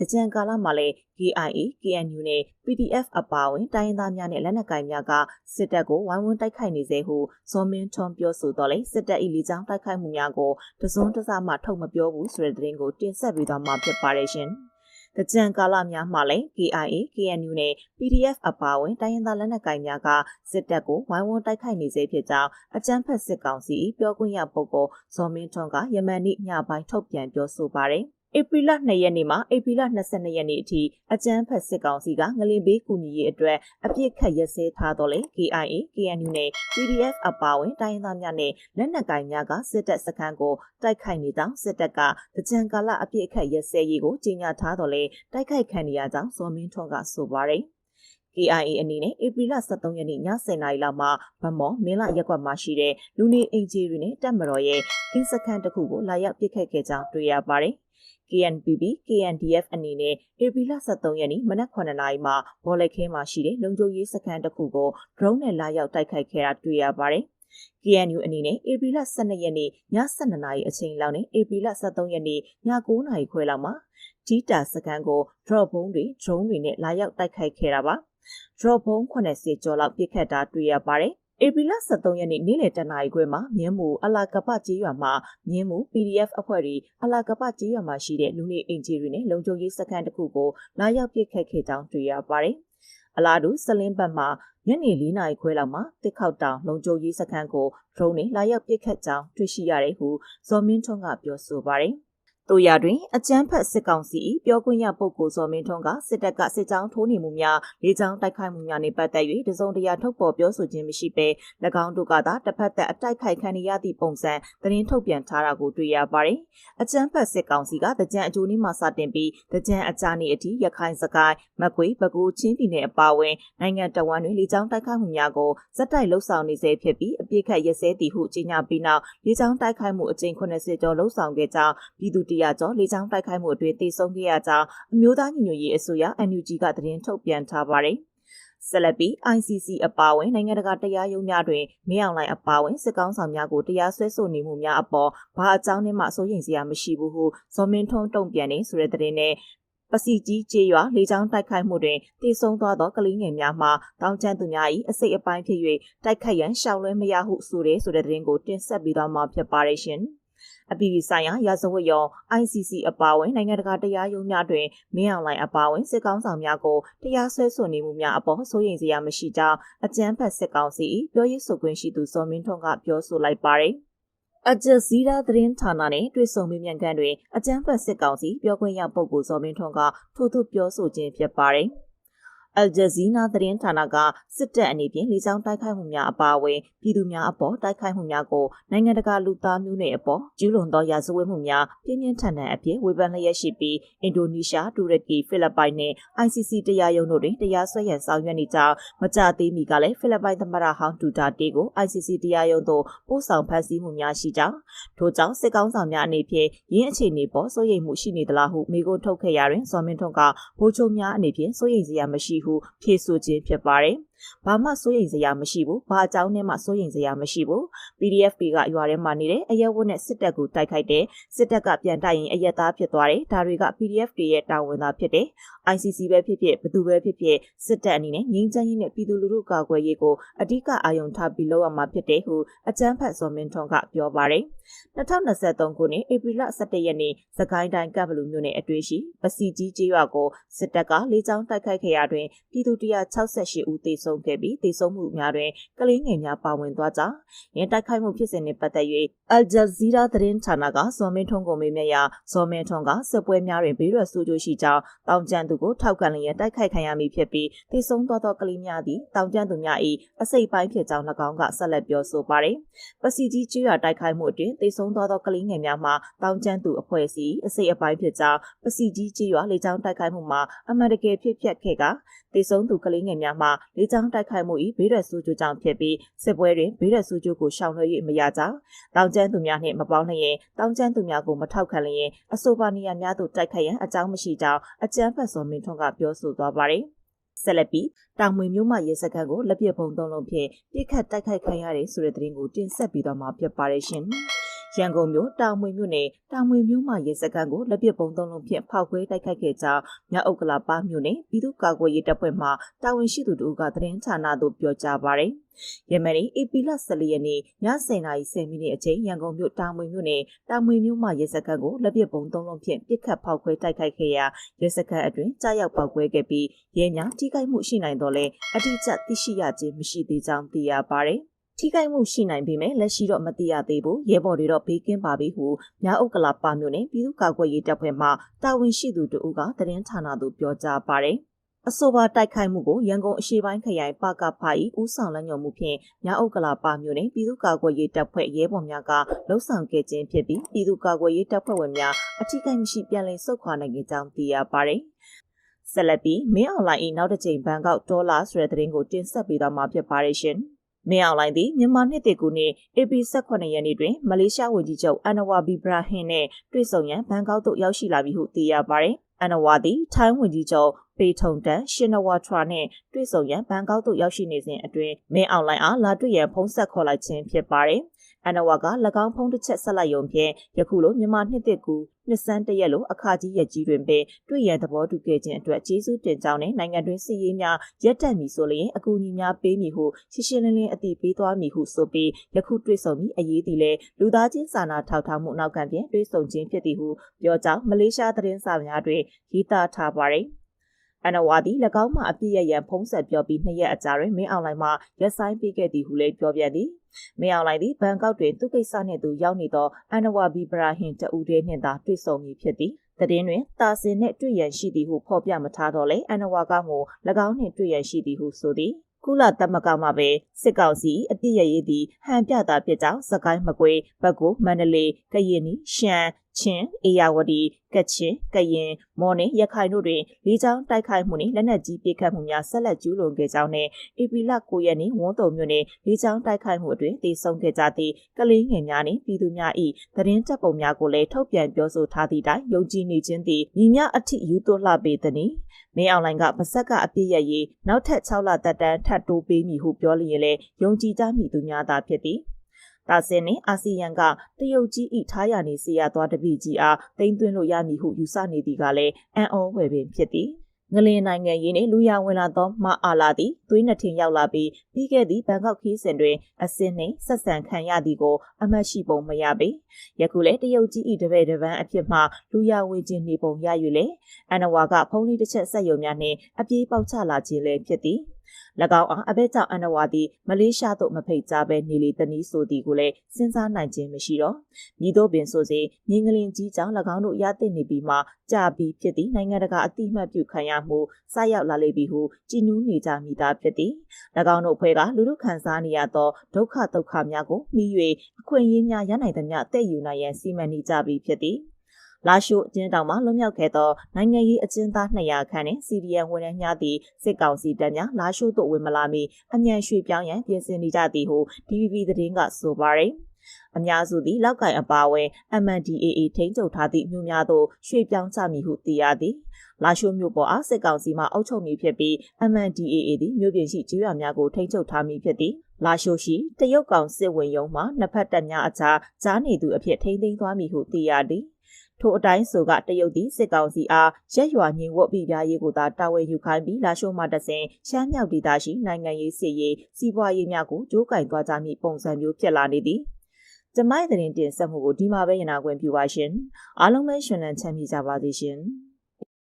တကြံကာလမှာလည်း KIA, KNU နဲ့ PDF အပါအဝင်တိုင်းရင်းသားများနဲ့လက်နက်ကိုင်များကစစ်တပ်ကိုဝိုင်းဝန်းတိုက်ခိုက်နေစေဟုဇော်မင်းထွန်းပြောဆိုတော့လေစစ်တပ်၏လေကြောင်းတိုက်ခိုက်မှုများကိုတစုံတစမှထုတ်မပြောဘူးဆိုတဲ့သတင်းကိုတင်ဆက်ပေးသွားမှာဖြစ်ပါတယ်ရှင်။တကြံကာလများမှာလည်း KIA, KNU နဲ့ PDF အပါအဝင်တိုင်းရင်းသားလက်နက်ကိုင်များကစစ်တပ်ကိုဝိုင်းဝန်းတိုက်ခိုက်နေစေဖြစ်ကြောင်းအကြမ်းဖက်စစ်ကောင်စီပြောခွင့်ရပုဂ္ဂိုလ်ဇော်မင်းထွန်းကယမန်နေ့ညပိုင်းထုတ်ပြန်ပြောဆိုပါတယ်။ ဧပြီလ2ရက်နေ့မှဧပြီလ22ရက်နေ့အထိအကြမ်းဖက်စစ်ကောင်စီကငလင်ဘေးကူညီရေးအတွက်အပြစ်ခတ်ရက်စဲထားတော့လေ KIA, KNU နဲ့ PDF အပါအဝင်တိုင်းရင်းသားများနဲ့လက်နက်ကိုင်များကစစ်တပ်စခန်းကိုတိုက်ခိုက်နေတောင်စစ်တပ်ကကြံကာလအပြစ်ခတ်ရက်စဲရေးကိုကြီးညာထားတော့လေတိုက်ခိုက်ခံနေရကြောင်းဇော်မင်းထွန်းကဆိုပါတယ်။ KIA အနေနဲ့ဧပြီလ23ရက်နေ့ည10:00နာရီလောက်မှာဗမော်မင်းလာရက်ကွက်မှာရှိတဲ့လူနေအိမ်ကြီးတွေနဲ့တပ်မတော်ရဲ့ကင်းစခန်းတစ်ခုကိုလာရောက်ပစ်ခတ်ခဲ့ကြောင်းတွေ့ရပါတယ်။ KNPB KNDF အနေနဲ့ဧပြီလ23ရက်နေ့မနက်9:00နာရီမှာဘော်လက်ခဲမှာရှိတဲ့လုံခြုံရေးစခန်းတစ်ခုကို drone နဲ့လာရောက်တိုက်ခိုက်ခဲ့တာတွေ့ရပါတယ်။ KNU အနေနဲ့ဧပြီလ12ရက်နေ့ည12နာရီအချိန်လောက်နဲ့ဧပြီလ13ရက်နေ့ည9နာရီခွဲလောက်မှာဂျီတာစကန်ကို drop ဘုံတွေ drone တွေနဲ့လာရောက်တိုက်ခိုက်ခဲ့တာပါ။ drop ဘုံ80ကျော်လောက်ပစ်ခတ်တာတွေ့ရပါတယ်။ ဧပြီလ23ရက်နေ့နေ့လယ်တနာရီခွဲမှာမြင်းမူအလာကပကျေးရွာမှာမြင်းမူ PDF အဖွဲ့တွေအလာကပကျေးရွာမှာရှိတဲ့လူနေအိမ်ကြီးတွေနဲ့လုံခြုံရေးစခန်းတစ်ခုကိုလာရောက်ပစ်ခတ်ခဲ့ကြောင်းတွေ့ရပါတယ်။အလားတူစလင်းဘတ်မှာညနေ၄နာရီခွဲလောက်မှာတစ်ခေါက်တောင်လုံခြုံရေးစခန်းကိုဒရုန်းနဲ့လာရောက်ပစ်ခတ်ကြောင်းတွေ့ရှိရတယ်ဟုဇော်မင်းထွန်းကပြောဆိုပါတယ်။ တို့ရတွင်အကြမ်းဖက်စစ်ကောင်စီပြောခွင့်ရပုဂ္ဂိုလ်စော်မင်းထွန်းကစစ်တပ်ကစစ်ကြောင်းထိုးနေမှုများလေကြောင်းတိုက်ခိုက်မှုများနှင့်ပတ်သက်၍တစုံတရာထုတ်ဖော်ပြောဆိုခြင်းမရှိဘဲ၎င်းတို့ကသာတစ်ဖက်သက်အတိုက်ခိုက်ခံရသည့်ပုံစံသတင်းထုတ်ပြန်ထားတာကိုတွေ့ရပါတယ်။အကြမ်းဖက်စစ်ကောင်စီကတကြံအကျိုးနည်းမှစတင်ပြီးတကြံအကြနေအထိရခိုင်စကိုင်းမကွေးပဲခူးချင်းပြည်နယ်အပါအဝင်နိုင်ငံတော်ဝန်တွင်လေကြောင်းတိုက်ခိုက်မှုများကိုဇက်တိုက်လှုပ်ဆောင်နေစေဖြစ်ပြီးအပြစ်ခတ်ရစဲသည်ဟုကြေညာပြီးနောက်လေကြောင်းတိုက်ခိုက်မှုအကြိမ်80ကျော်လှုပ်ဆောင်ခဲ့ကြောင်းပြည်သူ100ကျော်လေကြောင်းတိုက်ခိုက်မှုအတွင်းတည်ဆုံခဲ့ရကြောင်းအမျိုးသားညီညွတ်ရေးအစိုးရ NUG ကသတင်းထုတ်ပြန်ထားပါတယ်။ဆက်လက်ပြီး ICC အပါအဝင်နိုင်ငံတကာတရားရုံးများတွင်မင်းအောင်လှိုင်အပါအဝင်စစ်ကောင်းဆောင်များကိုတရားစွဲဆိုနေမှုများအပေါ်ဘာအကြောင်းနဲ့မှစိုးရိမ်စရာမရှိဘူးဟုဇော်မင်းထွန်းတုံ့ပြန်နေဆိုတဲ့သတင်းနဲ့ပစီကြီးကျေးရွာလေကြောင်းတိုက်ခိုက်မှုတွင်တည်ဆုံသွားသောကလေးငယ်များမှတောင်းချမ်းသူများ၏အစိတ်အပိုင်းဖြစ်၍တိုက်ခိုက်ရန်ရှောင်လွှဲမရဟုဆိုတဲ့ဆိုတဲ့သတင်းကိုတင်ဆက်ပြီးတော့မှာဖြစ်ပါရရှင်။ အပြည်ပြည်ဆိုင်ရာရာဇဝတ်ရုံး ICC အပါအဝင်နိုင်ငံတကာတရားရုံးများတွင်မင်းအောင်လှိုင်အပါအဝင်စစ်ကောင်းဆောင်များကိုတရားစွဲဆိုနေမှုများအပေါ်စိုးရိမ်စရာမရှိကြောင်းအကြမ်းဖက်စစ်ကောင်စီပြောရေးဆိုခွင့်ရှိသူစောမင်းထွန်းကပြောဆိုလိုက်ပါတယ်အဂျဇီရာသတင်းဌာနနဲ့တွေ့ဆုံမေးမြန်းခန်းတွင်အကြမ်းဖက်စစ်ကောင်စီပြောခွင့်ရပုဂ္ဂိုလ်စောမင်းထွန်းကထို့သို့ပြောဆိုခြင်းဖြစ်ပါတယ်။ အယ်ဂျဇီနာသတင်းဌာနကစစ်တပ်အနေဖြင့်လေကြောင်းတိုက်ခိုက်မှုများအပါအဝင်ပြည်သူများအပေါ်တိုက်ခိုက်မှုများကိုနိုင်ငံတကာလူသားမျိုးနွယ်အပေါ်ကျူးလွန်သောရာဇဝတ်မှုများပြင်းပြင်းထန်ထန်အဖြစ်ဝေဖန်လျက်ရှိပြီးအင်ဒိုနီးရှားတူရကီဖိလစ်ပိုင်နဲ့ ICC တရားရုံးတို့တွင်တရားစွဲရန်ဆောင်ရွက်နေကြောင်းမကြသေးမီကလည်းဖိလစ်ပိုင်သမ္မတဟောင်းဒူတာတေကို ICC တရားရုံးသို့ပို့ဆောင်ဖမ်းဆီးမှုများရှိကြောင်းထို့ကြောင့်စစ်ကောင်းဆောင်များအနေဖြင့်ရင်းအခြေအနေပေါ်စိုးရိမ်မှုရှိနေသလားဟုမေးခွန်းထုတ်ခဲ့ရတွင်ဇော်မင်းထွန်းကဗိုလ်ချုပ်များအနေဖြင့်စိုးရိမ်စရာမရှိဟုဖြေဆိုခြင်းဖြစ်ပါတယ်။ ဘာမှစိုးရိမ်စရာမရှိဘူး။ဘာအကြောင်းနဲ့မှစိုးရိမ်စရာမရှိဘူး။ PDF ကရွာထဲမှာနေတဲ့အရက်ဝတ်နဲ့စစ်တပ်ကိုတိုက်ခိုက်တယ်။စစ်တပ်ကပြန်တိုက်ရင်အရက်သားဖြစ်သွားတယ်။ဒါတွေက PDF တွေရဲ့တာဝန်သာဖြစ်တယ်။ ICC ပဲဖြစ်ဖြစ်ဘယ်သူပဲဖြစ်ဖြစ်စစ်တပ်အနေနဲ့ငြိမ်းချမ်းရေးနဲ့ပြည်သူလူထုကာကွယ်ရေးကိုအဓိကအာရုံထားပြီးလုပ်ရမှာဖြစ်တယ်ဟုအကြမ်းဖက်စော်မင်းထွန်းကပြောပါတယ်။2023ခုနှစ်ဧပြီလ17ရက်နေ့စကိုင်းတိုင်းကပ်ဘလူမြို့နယ်အတွေ့ရှိပစီကြီးကျေးရွာကိုစစ်တပ်ကလေကြောင်းတိုက်ခိုက်ခဲ့ရာတွင်ပြည်သူ168ဦးသေဆုံးခဲ့ပြီးသေဆုံးမှုများတွင်ကလေးငယ်များပါဝင်သွားကြောင်းရင်းတိုက်ခိုက်မှုဖြစ်စဉ်နှင့်ပတ်သက်၍ Al Jazeera သတင်းဌာနကဇော်မင်းထွန်းကိုမေးမြန်းရာဇော်မင်းထွန်းကစစ်ပွဲများတွင်ဘေးရွက်ဆိုးကျိုးရှိကြောင်းတောင်ကျမ်းသူကိုထောက်ခံလျက်တိုက်ခိုက်ခံရမည်ဖြစ်ပြီးသေဆုံးသွားသောကလေးများသည်တောင်ကျမ်းသူများ၏အစိတ်ပိုင်းဖြစ်ကြောင်း၎င်းကဆက်လက်ပြောဆိုပါသည်။ပစီကြီးကျွရတိုက်ခိုက်မှုအတွင်းသေဆုံးသွားသောကလေးငယ်များမှာတောင်ကျမ်းသူအဖွဲ့အစည်းအစိတ်အပိုင်းဖြစ်ကြောင်းပစီကြီးကျွရလေကြောင်းတိုက်ခိုက်မှုမှာအမှန်တကယ်ဖြစ်ပျက်ခဲ့ကသေဆုံးသူကလေးငယ်များမှာလေကြောင်းတိုက်ခိုက်မှု၏ဘေးရဆူကျိုးကြောင့်ဖြစ်ပြီးစစ်ပွဲတွင်ဘေးရဆူကျိုးကိုရှောင်လွှဲ၍မရကြောင်းတောင်ကျမ်းသူများနှင့်မပေါင်းလျင်တောင်ကျမ်းသူများကိုမထောက်ခံလျင်အဆိုပါနေရာများသို့တိုက်ခိုက်ရန်အကြောင်းမရှိကြောင်းအကြမ်းဖက်စော်မင်းထွန်းကပြောဆိုသွားပါတယ်ဆက်လက်ပြီးတောင်မွေမြို့မှရဲစခန်းကိုလက်ပစ်ပုံသုံးလုံးဖြင့်ပြစ်ခတ်တိုက်ခိုက်ခံရတဲ့ဆိုတဲ့သတင်းကိုတင်ဆက်ပြီးတော့မှာဖြစ်ပါတယ်ရှင်။ ရရန်ကုန်မြို့တာမွေမြို့နယ်တာမွေမြို့မှရဲစခန်းကိုလက်ပစ်ပုံသုံးလုံးဖြင့်ဖောက်ခွဲတိုက်ခိုက်ခဲ့ကြောင်းမြောက်ဥက္ကလာပါမြို့နယ်ပြည်သူ့ကာကွယ်ရေးတပ်ဖွဲ့မှတာဝန်ရှိသူတို့ကသတင်းဌာနသို့ပြောကြားပါရယ်။ယမနီအေပီလ14ရက်နေ့ည10:30မိနစ်အချိန်ရန်ကုန်မြို့တာမွေမြို့နယ်တာမွေမြို့မှရဲစခန်းကိုလက်ပစ်ပုံသုံးလုံးဖြင့်ပစ်ခတ်ဖောက်ခွဲတိုက်ခိုက်ခဲ့ရာရဲစခန်းအတွင်းကြားရောက်ပောက်ကွဲခဲ့ပြီးရဲများထိခိုက်မှုရှိနိုင်တော့လဲအတိအကျသိရှိရခြင်းမရှိသေးကြောင်းသိရပါရယ်။ ထိခိုက်မှုရှိနိုင်ပေမဲ့လက်ရှိတော့မသိရသေးဘူးရဲဘော်တွေတော့ဘေးကင်းပါပြီဟုမြောက်ဥက္ကလာပါမြို့နယ်ပြည်သူ့ကာကွယ်ရေးတပ်ဖွဲ့မှတာဝန်ရှိသူတို့ကသတင်းဌာနသို့ပြောကြားပါတယ်အဆိုပါတိုက်ခိုက်မှုကိုရန်ကုန်အရှေ့ပိုင်းခရိုင်ပကဖာ၏ဦးဆောင်လက်ညှိုးမှုဖြင့်မြောက်ဥက္ကလာပါမြို့နယ်ပြည်သူ့ကာကွယ်ရေးတပ်ဖွဲ့ရဲဘော်များကလှုပ်ဆောင်ခဲ့ခြင်းဖြစ်ပြီးပြည်သူ့ကာကွယ်ရေးတပ်ဖွဲ့ဝင်များအထိကိမရှိပြန်လည်ဆုတ်ခွာနိုင်ကြောင်းသိရပါတယ်။ဆက်လက်ပြီးမင်းအွန်လိုင်း၏နောက်တစ်ကြိမ်ဘန်ကောက်ဒေါ်လာဆိုတဲ့သတင်းကိုတင်ဆက်ပေးသွားမှာဖြစ်ပါတယ်ရှင်။ မင်းအောင်လိုင်းသည်မြန်မာနှစ်တကူနှစ်ဧပြီ18ရက်နေ့တွင် မလေးရှားဝန်ကြီးချုပ်အန်နဝါဘီဘရာဟင်နှင့်တွေ့ဆုံရန်ဘန်ကောက်သို့ရောက်ရှိလာပြီဟုသိရပါသည်။အန်နဝါသည်ထိုင်းဝန်ကြီးချုပ်ပေထုံတန်ရှင်နဝါထရာနှင့်တွေ့ဆုံရန်ဘန်ကောက်သို့ရောက်ရှိနေစဉ်အတွင်းမင်းအောင်လိုင်းအားလာတွေ့ရန်ဖုန်းဆက်ခေါ်လိုက်ခြင်းဖြစ်ပါတယ်။ အန်နဝါက၎င်းဖုံးတစ်ချက်ဆက်လိုက်ရုံဖြင့်ယခုလိုမြန်မာနှစ်တစ်ကူနှစ်စန်းတရက်လိုအခါကြီးရက်ကြီးတွင်ပင်တွေ့ရန်သဘောတူခဲ့ခြင်းအတွက်ကျေးဇူးတင်ကြောင်းနဲ့နိုင်ငံတွင်စီရေးများရက်တက်မည်ဆိုလျင်အကူအညီများပေးမည်ဟုရှင်းရှင်းလင်းလင်းအသိပေးသွားမည်ဟုဆိုပြီးယခုတွေ့ဆုံပြီးအရေးသည်လဲလူသားချင်းစာနာထောက်ထားမှုနောက်ကံဖြင့်တွေ့ဆုံခြင်းဖြစ်သည်ဟုပြောကြောင်းမလေးရှားသတင်းစာများတွင်ရေးသားထားပါသည် အနဝါသည်၎င်းမှအပြည့်ရရန်ဖုံးဆက်ပြောပြီးနှစ်ရက်အကြာတွင်မင်းအောင်လိုင်းမှရက်ဆိုင်ပေးခဲ့သည်ဟုလည်းပြောပြသည်မင်းအောင်လိုင်းသည်ဘန်ကောက်တွင်သူကိစ္စနှင့်သူရောက်နေသောအန်နဝါဘီဘရာဟင်တဦးတည်းနှင့်သာတွေ့ဆုံမည်ဖြစ်သည်တည်င်းတွင်တာစင်နှင့်တွေ့ရန်ရှိသည်ဟုဖော်ပြမထားတော့လေအန်နဝါကမှ၎င်းနှင့်တွေ့ရန်ရှိသည်ဟုဆိုသည်ကုလသမဂ္ဂမှပဲစစ်ကောင်စီအပြစ်ရရေးသည်ဟန်ပြတာဖြစ်ကြောင်းစကိုင်းမကွေဘက်ကိုမန္တလေးကရင်နီရှမ်း ချင်းအေယာဝတီကချင်ကရင်မော်နဲ့ရခိုင်တို့တွင်လေကြောင်းတိုက်ခိုက်မှုနှင့်လက်နက်ကြီးပစ်ခတ်မှုများဆက်လက်ကျူးလွန်ခဲ့ကြောင်းနဲ့ဧပြီလ9ရက်နေ့ဝန်းတုံမြို့နယ်လေကြောင်းတိုက်ခိုက်မှုအတွင်တည်ဆုံခဲ့ကြသည့်ကလေးငယ်များနှင့်ပြည်သူများ၏သတင်းတပ်ပုံများကိုလည်းထုတ်ပြန်ပြောဆိုထားသည့်တိုင်ယုံကြည်နေခြင်းသည်ညီများအထိယူသွလှပေသည်။မင်းအောင်လိုင်ကပါဆက်ကအပြည့်ရရေးနောက်ထပ်6လသက်တမ်းထပ်တိုးပေးမည်ဟုပြောလျင်လည်းယုံကြည်ကြမည်သူများသာဖြစ်သည်။ တာဆင်နှင့်အာဆီယံကတရုတ်ကြီးဤထားရနေစီရသွားတပိကြီးအားတင်သွင်းလို့ရမည်ဟုယူဆနေသည်ကလည်းအံ့ဩဝယ်ပင်ဖြစ်သည်ငလင်နိုင်ငံရင်းနှင့်လူရဝင်လာသောမအာလာသည်သွေးနှစ်ထင်ရောက်လာပြီးပြီးခဲ့သည့်ဘန်ကောက်ခီးစဉ်တွင်အစင်းနှင့်ဆက်ဆံခံရသည်ကိုအမှတ်ရှိပုံမရပေယခုလည်းတရုတ်ကြီးဤတပည့်တပန်းအဖြစ်မှလူရဝင်ခြင်းနေပုံရ၍လေအန်နဝါကဖုံးလေးတစ်ချက်ဆက်ယုံများနှင့်အပြေးပေါက်ချလာခြင်းလည်းဖြစ်သည်၎ င်းအားအဘဲကြောင့်အန်နဝါသည်မလေးရှားသို့မဖိတ်ကြားဘဲနေလေတနည်းဆိုသည်ကိုလည်းစဉ်းစားနိုင်ခြင်းမရှိတော့မြည်တို့ပင်ဆိုစေမြင်းကလင်ကြီးကြောင့်၎င်းတို့ရသိနေပြီးမှကြာပြီးဖြစ်သည့်နိုင်ငံတကာအတိအမှတ်ပြုခံရမှုစရောက်လာလေပြီဟုကြည်နူးနေကြမိသားဖြစ်သည်၎င်းတို့ဖွဲ့ကလူလူခံစားနေရသောဒုက္ခဒုက္ခများကိုမှီ၍အခွင့်အရေးများရနိုင်သမျှတည်ယူနိုင်ရန်စီမံနေကြပြီဖြစ်သည် လာရှိုအကျဉ်းတောင်မှလွတ်မြောက်ခဲ့သောနိုင်ငံရေးအကျဉ်းသား200ခန့်နှင့်စီရီယံဝန်ထမ်းများသည့်စစ်ကောင်စီတပ်များလာရှိုသို့ဝင်မလာမီအမြန်ရွှေ့ပြောင်းရန်ပြင်ဆင်နေကြသည်ဟု DVB သတင်းကဆိုပါရယ်အများစုသည်လောက်ကင်အပါအဝင် MNDAA ထိန်းချုပ်ထားသည့်မြို့များသို့ရွှေ့ပြောင်းကြမည်ဟုသိရသည်လာရှိုမြို့ပေါ်အားစစ်ကောင်စီမှအုပ်ချုပ်မည်ဖြစ်ပြီး MNDAA သည်မြို့ပြင်ရှိကျေးရွာများကိုထိန်းချုပ်ထားမည်ဖြစ်သည်လာရှိုရှိတရုတ်ကောင်စစ်ဝင်ရုံးမှနှစ်ဖက်တပ်များအကြားကြားနေသူအဖြစ်ထိန်းသိမ်းသွားမည်ဟုသိရသည် ထိုအတိုင်းဆိုကတရုတ်သည်စစ်ကောင်စီအားရက်ရွာငြိမ်ဝတ်ပြပြရေးကိုသာတာဝန်ယူခိုင်းပြီးလာရှိုးမှတဆင်ရှမ်းမြောက်ဒေသရှိနိုင်ငံရေးစစ်ရေးစီးပွားရေးများကိုကြိုးကင်သွားကြမည့်ပုံစံမျိုးဖြစ်လာနေသည်ကျမိုင်းတဲ့တင်ဆက်မှုကိုဒီမှာပဲရနာခွင့်ပြုပါရှင်အားလုံးပဲရှင်လန်းချမ်းမြေ့ကြပါစေရှင်